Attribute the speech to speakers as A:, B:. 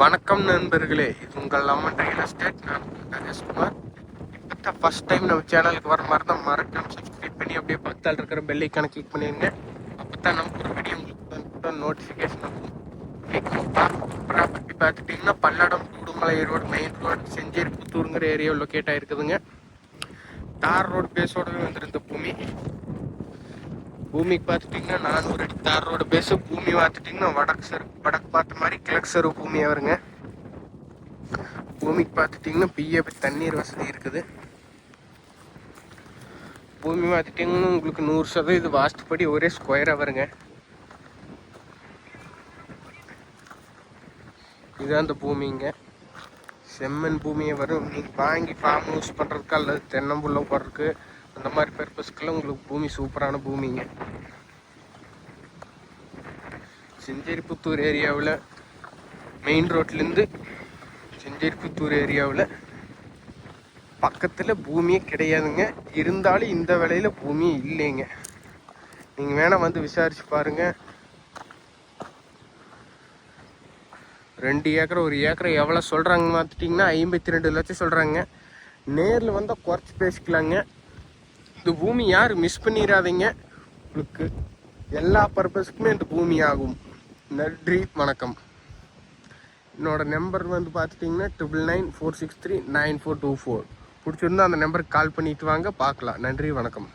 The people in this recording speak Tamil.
A: வணக்கம் நண்பர்களே. இது உங்கள் அம்மன் ரியல் எஸ்டேட் நான் உங்கள் இப்போ தான் ஃபஸ்ட் டைம் நம்ம சேனலுக்கு வர மாதிரி தான் மறக்காம சப்ஸ்கிரைப் பண்ணி அப்படியே பக்கத்தால் இருக்கிற பெல் ஐக்கானை கிளிக் பண்ணிடுங்க அப்போ தான் நமக்கு ஒரு வீடியோ உங்களுக்கு நோட்டிஃபிகேஷன் ஆகும் ப்ராப்பர்ட்டி பார்த்துட்டிங்கன்னா Palladam Koodumalai road main road Sencheri புத்தூருங்கிற area locate ஆகிருக்குதுங்க தார் ரோடு பேஸோடவே வந்துருந்த பூமி. பூமிக்கு பார்த்துட்டிங்கன்னா நானூறு அடி தார் ரோடு பேசு பூமி பார்த்துட்டிங்கன்னா வடக்கு சரு வடக்கு பார்த்த மாதிரி கிழக்கு சரு பூமியாக வருங்க பூமிக்கு பார்த்துட்டிங்கன்னா பிஏபி தண்ணீர் வசதி இருக்குது. பூமி பார்த்துட்டிங்கன்னா உங்களுக்கு நூறு சதவீதம் வாஸ்துப்படி ஒரே ஸ்கொயராக வருங்க இதுதான் அந்த பூமிங்க. செம்மண் பூமியை வரும் நீங்கள் வாங்கி ஃபார்ம் யூஸ் பண்ணுறதுக்கு அல்லது தென்னம்புள்ள போடுறதுக்கு அந்த மாதிரி பர்பஸ்க்கெல்லாம் உங்களுக்கு பூமி சூப்பரான பூமிங்க. செஞ்சேரிப்புத்தூர் ஏரியாவில் மெயின் ரோட்லேருந்து செஞ்சேரிப்புத்தூர் ஏரியாவில் பக்கத்தில் பூமியே கிடையாதுங்க. இருந்தாலும் இந்த விலையில் பூமி இல்லைங்க. நீங்கள் வேணால் வந்து விசாரிச்சு பாருங்கள் ரெண்டு ஏக்கர் ஒரு ஏக்கரை எவ்வளோ சொல்கிறாங்க பார்த்துட்டிங்கன்னா ஐம்பத்தி ரெண்டு லட்சம் சொல்கிறாங்க நேரில் வந்தால் குறைச்சி பேசிக்கலாங்க. இந்த பூமி யார் மிஸ் பண்ணிடாதீங்க உங்களுக்கு எல்லா பர்பஸ்க்குமே இந்த பூமி ஆகும். நன்றி வணக்கம். என்னோட நம்பர் வந்து பார்த்துட்டிங்கன்னா triple nine four six three nine four two four பிடிச்சிருந்தா அந்த நம்பருக்கு கால் பண்ணிட்டு வாங்க பார்க்கலாம். நன்றி வணக்கம்.